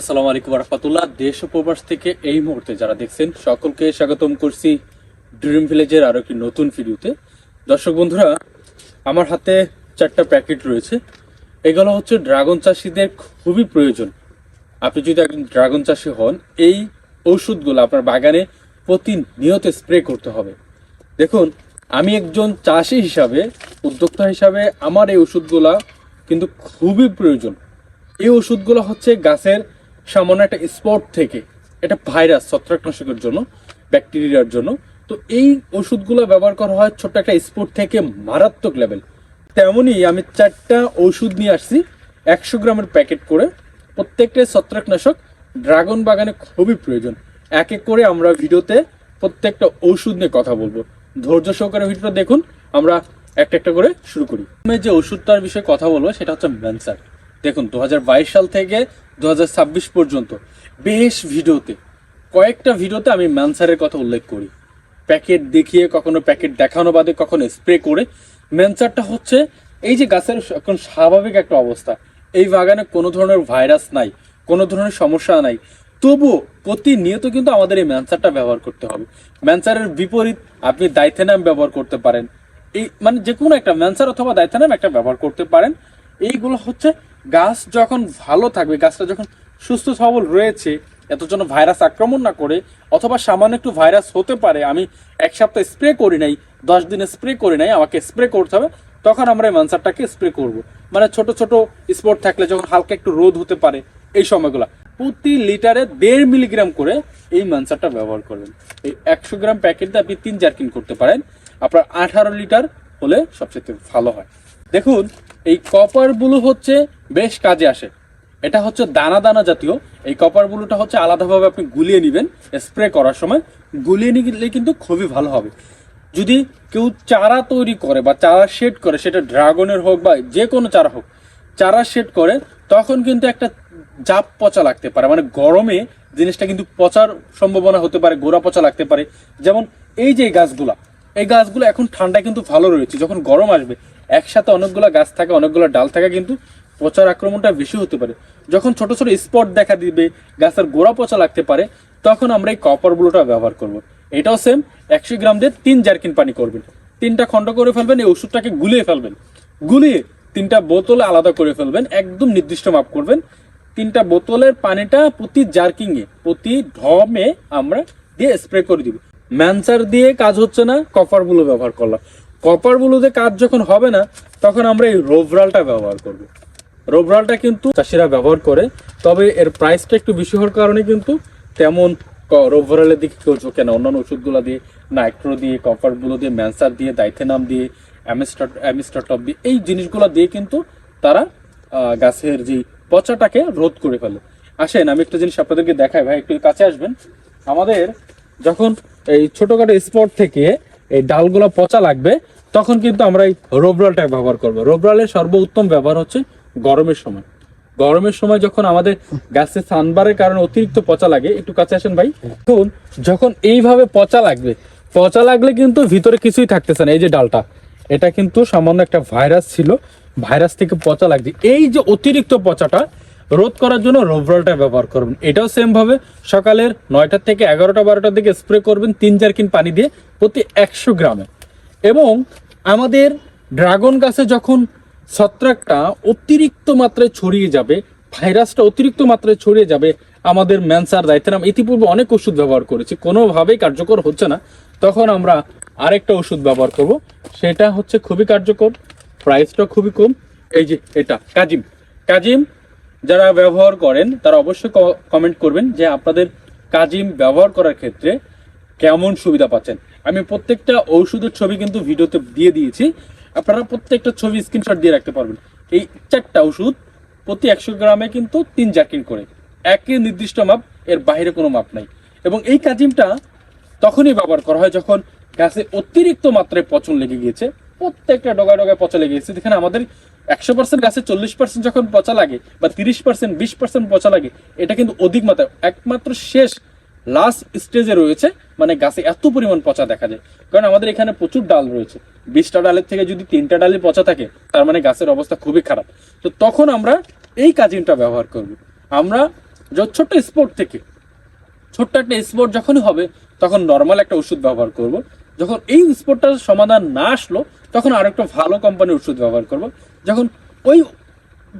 আসসালামু আলাইকুম রহমতুল্লাহ দেশ ও প্রবাস থেকে এই মুহূর্তে যারা দেখছেন, সকলকে স্বাগতম করছি ড্রিম ভিলেজের আরও একটি নতুন ভিডিওতে। দর্শক বন্ধুরা, আমার হাতে চারটা প্যাকেট রয়েছে। এগুলো হচ্ছে ড্রাগন চাষিদের খুবই প্রয়োজন। আপনি যদি একজন ড্রাগন চাষি হন, এই ঔষধগুলো আপনার বাগানে প্রতিনিয়ত স্প্রে করতে হবে। দেখুন, আমি একজন চাষি হিসাবে, উদ্যোক্তা হিসাবে আমার এই ওষুধগুলা কিন্তু খুবই প্রয়োজন। এই ওষুধগুলো হচ্ছে গাছের সামান্য একটা স্পট থেকে এটা ভাইরাস ছত্রাকনাশকের জন্য ব্যাকটেরিয়ার জন্য। তো এই ওষুধগুলো ব্যবহার করা হয় ছোট্ট একটা স্পট থেকে মারাত্মক লেভেল তেমনই আমি চারটা ওষুধ নিয়ে আসছি, একশো গ্রামের প্যাকেট করে। প্রত্যেকটা ছত্রাকনাশক ড্রাগন বাগানে খুবই প্রয়োজন। এক এক করে আমরা ভিডিওতে প্রত্যেকটা ওষুধ নিয়ে কথা বলব। ধৈর্য সহকারে ভিডিওটা দেখুন, আমরা একটা একটা করে শুরু করি। যে ওষুধটার বিষয়ে কথা বলব, সেটা হচ্ছে ম্যানসার। দেখুন দু হাজার বাইশ সাল থেকে দু হাজার ছাব্বিশ পর্যন্ত বেশ ভিডিওতে, কয়েকটা ভিডিওতে আমি ম্যানসারের কথা উল্লেখ করি। প্যাকেট দেখিয়ে, কখনো প্যাকেট দেখানো বাদে, কখনো স্প্রে করে। ম্যানসারটা হচ্ছে, এই যে গাছের এখন স্বাভাবিক একটা অবস্থা। এই বাগানে কোনো ধরনের ভাইরাস নাই, কোনো ধরনের সমস্যা নাই। তবুও প্রতিনিয়ত কিন্তু আমাদের এই ম্যানসারটা ব্যবহার করতে হবে। ম্যানসারের বিপরীত, আপনি দাইথেনাম ব্যবহার করতে পারেন। এই মানে যে কোনো একটা ম্যানসার অথবা দাইথেনাম একটা ব্যবহার করতে পারেন। এইগুলো হচ্ছে গাছ যখন ভালো থাকবে, গাছটা যখন সুস্থ সবল রয়েছে, এত জন্য ভাইরাস আক্রমণ না করে, অথবা সামান্য একটু ভাইরাস হতে পারে, আমি এক সপ্তাহ স্প্রে করি নাই, দশ দিনে স্প্রে করি নাই, আমাকে স্প্রে করতে হবে, তখন আমরা এই মানসারটাকে স্প্রে করব। মানে ছোট ছোট স্পট থাকলে যখন হালকা একটু রোদ হতে পারে, এই সময়গুলো। প্রতি লিটারে দেড় মিলিগ্রাম করে এই মানসারটা ব্যবহার করবেন। এই একশো গ্রাম প্যাকেটটা আপনি তিন জারকিন করতে পারেন। আপনার আঠারো লিটার হলে সবচেয়ে ভালো হয়। দেখুন এই কপার ব্লু হচ্ছে বেশ কাজে আসে। এটা হচ্ছে দানা দানা জাতীয়। এই কপার ব্লুটা হচ্ছে আলাদাভাবে আপনি গুলিয়ে নেবেন স্প্রে করার সময়। গুলিয়ে নিলে কিন্তু খুবই ভালো হবে। যদি কেউ চারা তৈরি করে বা চারা শেড করে, সেটা ড্রাগনের হোক বা যে কোনো চারা হোক, চারা শেড করে, তখন কিন্তু একটা জাপ পচা লাগতে পারে। মানে গরমে জিনিসটা কিন্তু পচার সম্ভাবনা হতে পারে, গোড়া পচা লাগতে পারে। যেমন এই যে গাছগুলা এই গাছগুলো এখন ঠান্ডায় কিন্তু ভালো রয়েছে। যখন গরম আসবে, একসাথে অনেকগুলো গাছ থাকে, অনেকগুলো ডাল থাকে কিন্তু পচার আক্রমণটা বেশি হতে পারে। যখন ছোট ছোট স্পট দেখা দিবে, গাছের গোড়া পচা লাগতে পারে, তখন আমরা এই কপার ব্লুটা ব্যবহার করব। এটাও সেম একশো গ্রাম দিয়ে তিন জারকিন পানি করবেন। তিনটা খণ্ড করে ফেলবেন, এই ওষুধটাকে গুলিয়ে ফেলবেন। গুলিয়ে তিনটা বোতলে আলাদা করে ফেলবেন, একদম নির্দিষ্ট মাপ করবেন। তিনটা বোতলের পানিটা প্রতি জার্কিংয়ে প্রতি ঢমে আমরা দিয়ে স্প্রে করে দিব। ম্যানসার দিয়ে কাজ হচ্ছে না কপার ব্লু ব্যবহার করলাম। কপার ব্লুতে কাজ যখন হবে না, তখন আমরা এই রোভরালটা ব্যবহার করব। রোভরালটা কিন্তু চাষিরা ব্যবহার করে, তবে এর প্রাইসটা একটু বেশি হওয়ার কারণে কিন্তু তেমন রোভরালের দিকে কেউ ঝোঁকে না। অন্যান্য ওষুধগুলো দিয়ে নাইট্রো দিয়ে কপার ব্লু দিয়ে ম্যানসার দিয়ে দাইথেনাম দিয়ে অ্যামিস্টার অ্যামিস্টারটপ দিয়ে, এই জিনিসগুলো দিয়ে কিন্তু তারা গাছের যে পচাটাকে রোধ করে ফেলে। আসেন, আমি একটা জিনিস আপনাদেরকে দেখাই। ভাই, একটু কাছে আসবেন। আমাদের যখন এই ছোটখাটো স্পট থেকে এই ডালগুলো পচা লাগবে, তখন কিন্তু আমরা এই রোবরালটা ব্যবহার করব। রোবরালের সর্বোত্তম ব্যবহার হচ্ছে গরমের সময়। গরমের সময় যখন আমাদের গাছে সানবারের কারণে অতিরিক্ত পচা লাগে, একটু কাছে আসেন ভাই এখন যখন এইভাবে পচা লাগবে, পচা লাগলে কিন্তু ভিতরে কিছুই থাকতেছে না, এই যে ডালটা। এটা কিন্তু সামান্য একটা ভাইরাস ছিল, ভাইরাস থেকে পচা লাগছে। এই যে অতিরিক্ত পচাটা রোধ করার জন্য রোভরালটা ব্যবহার করবেন এটাও সেম ভাবে সকালের নয়টার থেকে এগারোটা, বারোটার দিকে স্প্রে করবেন তিন জারকিন পানি দিয়ে প্রতি একশো গ্রামে। এবং আমাদের ড্রাগন গাছে যখন ছত্রাকটা অতিরিক্ত মাত্রায় ছড়িয়ে যাবে, ভাইরাসটা অতিরিক্ত মাত্রায় ছড়িয়ে যাবে, আমাদের ম্যানসার দায়িত্ব ইতিপূর্বে অনেক ওষুধ ব্যবহার করেছি, কোনোভাবেই কার্যকর হচ্ছে না। তখন আমরা আরেকটা ওষুধ ব্যবহার করব, সেটা হচ্ছে খুবই কার্যকর প্রাইসটা খুবই কম। এই যে এটা, কাজিম। কাজিম যারা ব্যবহার করেন, তারা অবশ্যই কমেন্ট করবেন যে আপনাদের কাজিম ব্যবহার করার ক্ষেত্রে কেমন সুবিধা পাচ্ছেন। আমি প্রত্যেকটা ঔষধের ছবি কিন্তু ভিডিওতে দিয়ে দিয়েছি। আপনারা প্রত্যেকটা ছবি স্ক্রিনশট দিয়ে রাখতে পারবেন। এই চারটা ওষুধ প্রতি একশো গ্রামে কিন্তু তিন জার্কিন করে। একই নির্দিষ্ট মাপ, এর বাইরে কোনো মাপ নাই। এবং এই কাজিমটা তখনই ব্যবহার করা হয় যখন গাছে অতিরিক্ত মাত্রায় পচন লেগে গিয়েছে। প্রত্যেকটা ডগায় ডগায় পচা লেগে গেছে। যেখানে আমাদের একশো পার্সেন্ট গাছে চল্লিশ পার্সেন্ট যখন পচা লাগে বা তিরিশ পার্সেন্ট বিশ পার্সেন্ট পচা লাগে, এটা কিন্তু অধিক মাত্রায়, একমাত্র শেষ লাস্ট স্টেজে রয়েছে মানে গাছে এত পরিমাণ পচা দেখা যায়। কারণ আমাদের এখানে প্রচুর ডাল রয়েছে। বিশটা ডালের থেকে যদি তিনটা ডালে পচা থাকে, তার মানে গাছের অবস্থা খুবই খারাপ। তো তখন আমরা এই কাজিনটা ব্যবহার করব। আমরা ছোট্ট স্পোর্ট থেকে, ছোট্ট একটা স্পোর্ট যখনই হবে, তখন নর্মাল একটা ওষুধ ব্যবহার করব। যখন এই স্পোর্টটার সমাধান না আসলো তখন আর একটা ভালো কোম্পানির ওষুধ ব্যবহার করব। যখন ওই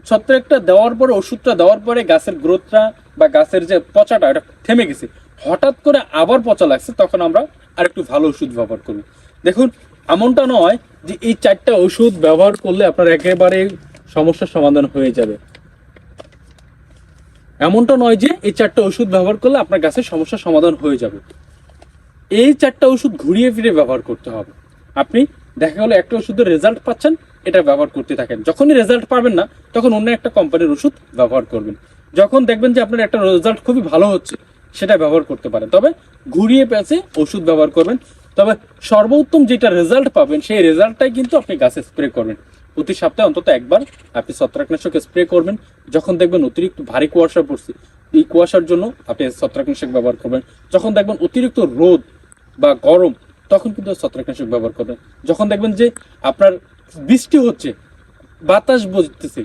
ছত্রাকটা দেওয়ার পরে, ওষুধটা দেওয়ার পরে গাছের গ্রোথটা বা গাছের যে পচাটা এটা থেমে গেছে। হঠাৎ করে আবার পচা লাগছে, তখন আমরা আরেকটু ভালো ওষুধ ব্যবহার করব। দেখুন, এমনটা নয় যে এই চারটা ওষুধ ব্যবহার করলে আপনার একেবারে সমস্যার সমাধান হয়ে যাবে। এমনটা নয় যে এই চারটা ওষুধ ব্যবহার করলে আপনার গাছের সমস্যার সমাধান হয়ে যাবে। এই চারটা ওষুধ ঘুরিয়ে ফিরে ব্যবহার করতে হবে। আপনি দেখা গেলো একটা ওষুধের রেজাল্ট পাচ্ছেন, এটা ব্যবহার করতে থাকেন। যখনই রেজাল্ট পাবেন না, তখন অন্য একটা কোম্পানির ওষুধ ব্যবহার করবেন। যখন দেখবেন যে আপনার একটা রেজাল্ট খুবই ভালো হচ্ছে, সেটা ব্যবহার করতে পারেন। তবে ঘুরিয়ে পেঁচে ওষুধ ব্যবহার করবেন। তবে সর্বোত্তম যেটা রেজাল্ট পাবেন, সেই রেজাল্টটাই কিন্তু আপনি গাছে স্প্রে করবেন। প্রতি সপ্তাহে অন্তত একবার আপনি ছত্রাকনাশক স্প্রে করবেন। যখন দেখবেন অতিরিক্ত ভারী কুয়াশা পড়ছে, এই কুয়াশার জন্য আপনি ছত্রাকনাশক ব্যবহার করবেন। যখন দেখবেন অতিরিক্ত রোদ বা গরম তখন কিন্তু ছত্রাকনাশক ব্যবহার করবেন যখন দেখবেন যে আপনার বৃষ্টি হচ্ছে, বাতাস বইতেছে,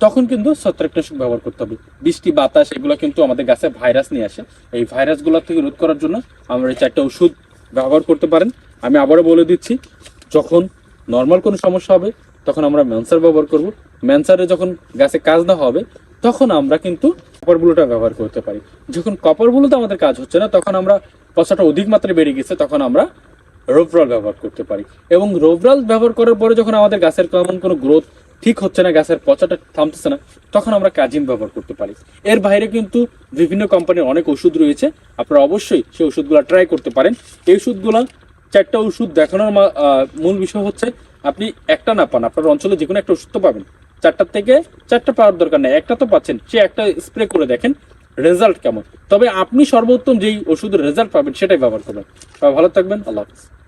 তখন কিন্তু ছত্রাকনাশক ব্যবহার করতে হবে। বৃষ্টি, বাতাস, এগুলো কিন্তু আমাদের গাছে ভাইরাস নিয়ে আসে। এই ভাইরাসগুলো থেকে রোধ করার জন্য আমরা এই চারটা ওষুধ ব্যবহার করতে পারেন। আমি আবারও বলে দিচ্ছি, যখন নর্মাল কোনো সমস্যা হবে, তখন আমরা ম্যানসার ব্যবহার করব। ম্যানসারে যখন গাছে কাজ না হবে, তখন আমরা কিন্তু কপার ব্লুটা ব্যবহার করতে পারি। যখন কপার ব্লুতে আমাদের কাজ হচ্ছে না, তখন আমরা পচাটা অধিক মাত্রায় বেড়ে গেছে, তখন আমরা রোভরাল ব্যবহার করতে পারি। এবং রোভরাল ব্যবহার করার পরে যখন আমাদের গাছের তেমন কোনো গ্রোথ ঠিক হচ্ছে না, গাছের পচাটা থামতেছে না, তখন আমরা কাজিম ব্যবহার করতে পারি। এর বাইরে কিন্তু বিভিন্ন কোম্পানির অনেক ওষুধ রয়েছে। আপনারা অবশ্যই সেই ওষুধগুলো ট্রাই করতে পারেন। এই ওষুধগুলো চারটা ওষুধ দেখানোর মূল বিষয় হচ্ছে আপনি একটা না পান। আপনার অঞ্চলে যে কোনো একটা ওষুধ তো পাবেন। চারটার থেকে চারটা পাওয়ার দরকার নেই। একটা তো পাচ্ছেন। সে একটা স্প্রে করে দেখেন। রেজাল্ট কেমন? তবে আপনি সর্বোত্তম যেই ওষুধের রেজাল্ট পাবেন সেটাই ব্যবহার করবেন। ভালো থাকবেন, আল্লাহ হাফিজ।